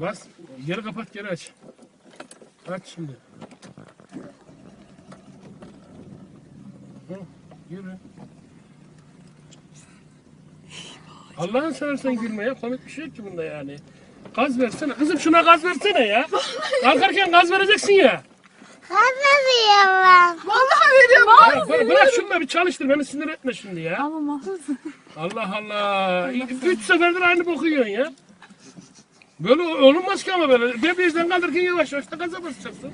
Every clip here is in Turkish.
Bas. Geri kapat geri aç. Aç şimdi. Hı, yürü. Allah'ın seversen gülme ya. Komik bir şey yok ki bunda yani. Gaz versene. Kızım şuna gaz versene ya. Kalkarken gaz vereceksin ya. Kazanıyorum. Vallahi veriyorum. Ya bırak, bırak şunu da bir çalıştır. Beni sinir etme şimdi ya. Ama mahsus. Allah Allah. Üç seferdir aynı boku yiyorsun ya. Böyle olunmaz ki ama böyle. Debriyajdan kaldırırken yavaş yavaş da gaza basacaksın.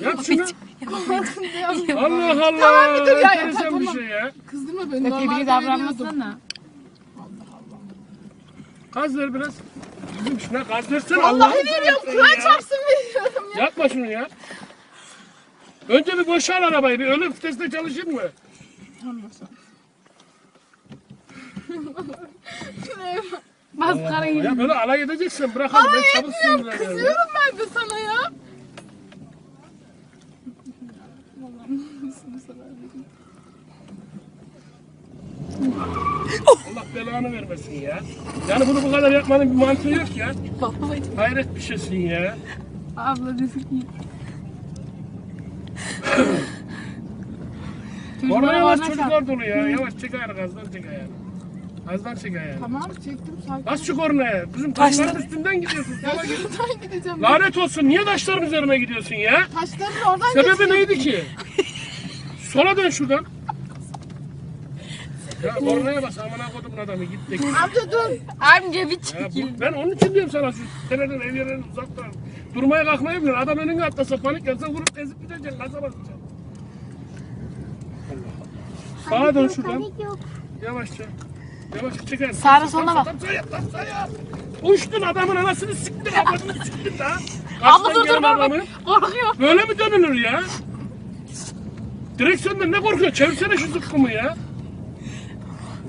Yap şunu. Allah Allah. Tamam, bir dur ya, Enteresan bir tamam. şey ya. Kızdırma beni. Tebrik davranmasana. Gaz ver biraz. Kızım şuna gaz versene. Allah'ını Vallahi veriyorum. seversen Kur'an ya. çarpsın veriyorum ya. Yapma şunu ya. Önce bir boşal arabayı. Bir ölüm vitesinde çalışır mı? Maskarayı. Ya böyle alay edeceksin. Bırakalım. Ben çabuk sinirleniyorum. ya. Kızıyorum ben de sana ya. Allah belanı vermesin ya. Yani bunu bu kadar yapmanın bir mantığı yok ya. Babacım. Hayret bir şeysin ya. Abla desin ki. Orada yavaş çocuklar dolu ya. Yavaş çek ayağını gazdan çek ayağını. Gazdan çek ayağını. Tamam çektim sakin. Bas şu kornaya. Kızım taşların üstünden gidiyorsun. Ya Sola git. şuradan gideceğim. Lanet olsun. Niye taşların üzerine gidiyorsun ya? Taşların oradan Sebebi neydi ki? Sola dön şuradan. Ya kornaya bas amına kodum adamı gitti. Amca dur. Amca bir Ya çekil. bu, ben onun için diyorum sana şu seneden ev yerlerine uzak dur. Durmaya kalkmayı bilin. Adam önüne atlasa panik yapsa vurup ezip gideceksin. Gaza basacaksın. Sağa dön şuradan. Yavaşça. Yavaşça çeker. Sağına soluna bak. Yap lan sağa yap. Uçtun adamın anasını siktin. Ablasını siktin daha. Abla dur dur bak. Korkuyor. Böyle mi dönülür ya? Direksiyondan ne korkuyorsun? Çevirsene şu zıkkımı ya.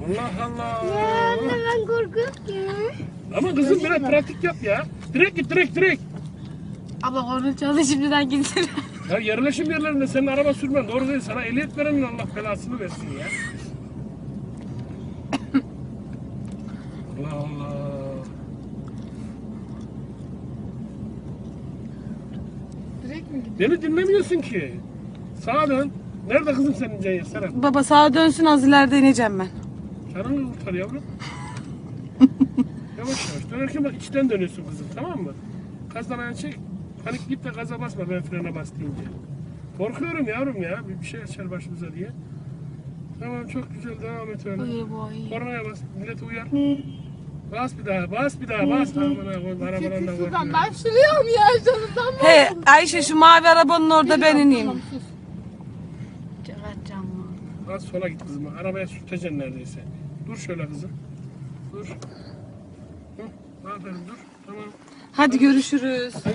Allah Allah. Anne ben korkuyorum ki. Ama kızım biraz pratik yap ya. Direkt git direkt direkt. Abla korna çaldı şimdiden gitsin. Ya yerleşim yerlerinde senin araba sürmen doğru değil. Sana ehliyet verenin Allah belasını versin ya. Allah Allah. Direkt mi gidiyorsun? Beni dinlemiyorsun ki. Sağa dön. Nerede kızım senin Ceyhan Serap? Baba sağa dönsün az ileride ineceğim ben. Canını kurtar yavrum. yavaş yavaş. Dönerken bak içten dönüyorsun kızım tamam mı? Gazdan ayağını çek. Panik git de gaza basma ben frene bas deyince. Korkuyorum yavrum ya. Bir, bir şey açar başımıza diye. Tamam çok güzel devam et öyle. Kornaya bas. Milleti uyar. Bas bir daha, bas bir daha, bas. Amına koyayım, şuradan. Ben şuraya mı ya canımdan mı? He Ayşe şu mavi arabanın orada ben ineyim. Az sola git kızım. Arabaya sürteceksin neredeyse. Dur şöyle kızım. Dur. Hı, aferin dur. Tamam. Hadi görüşürüz.